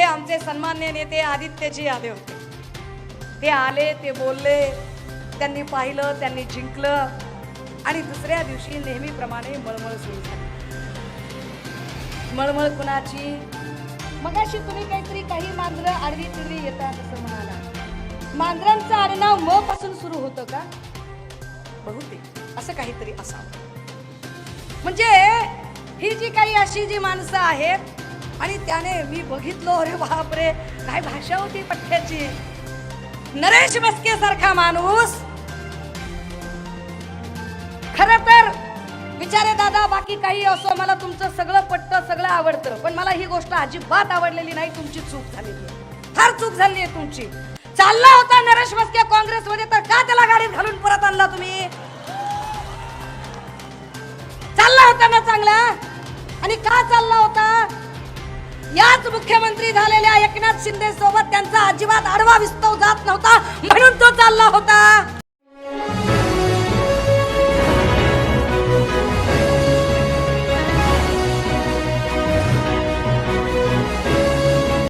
आमचे सन्मान्य नेते आदित्यजी आले होते. ते आले ते बोलले त्यांनी पाहिलं त्यांनी जिंकलं आणि दुसऱ्या दिवशी नेहमीप्रमाणे मळमळ सुरू झाली. मळमळ कुणाची? मगाशी तुम्ही काहीतरी काही मांजरं आडवी तिडवी येतात असं म्हणाला. मांजरांचं आडनाव म पासून सुरू होतं का? बहुतेक असं काहीतरी असावं. म्हणजे ही जी काही अशी जी माणसं आहेत आणि त्याने मी बघितलो अरे बापरे काय भाषा होती पठ्याची नरेश मस्के सारखा माणूस. खर तर विचारे दादा बाकी काही असो मला तुमचं सगळं पटतं सगळं आवडतं पण मला ही गोष्ट अजिबात आवडलेली नाही तुमची चूक झालेली फार चूक झाली आहे तुमची. चालला होता नरेश मस्के काँग्रेसमध्ये तर का त्याला गाडीत घालून परत आणला तुम्ही? चालला होता ना चांगला? आणि का चालला होता? याच मुख्यमंत्री झालेल्या एकनाथ शिंदे सोबत त्यांचा अजिबात आडवा विस्तव जात नव्हता म्हणून तो चालला होता.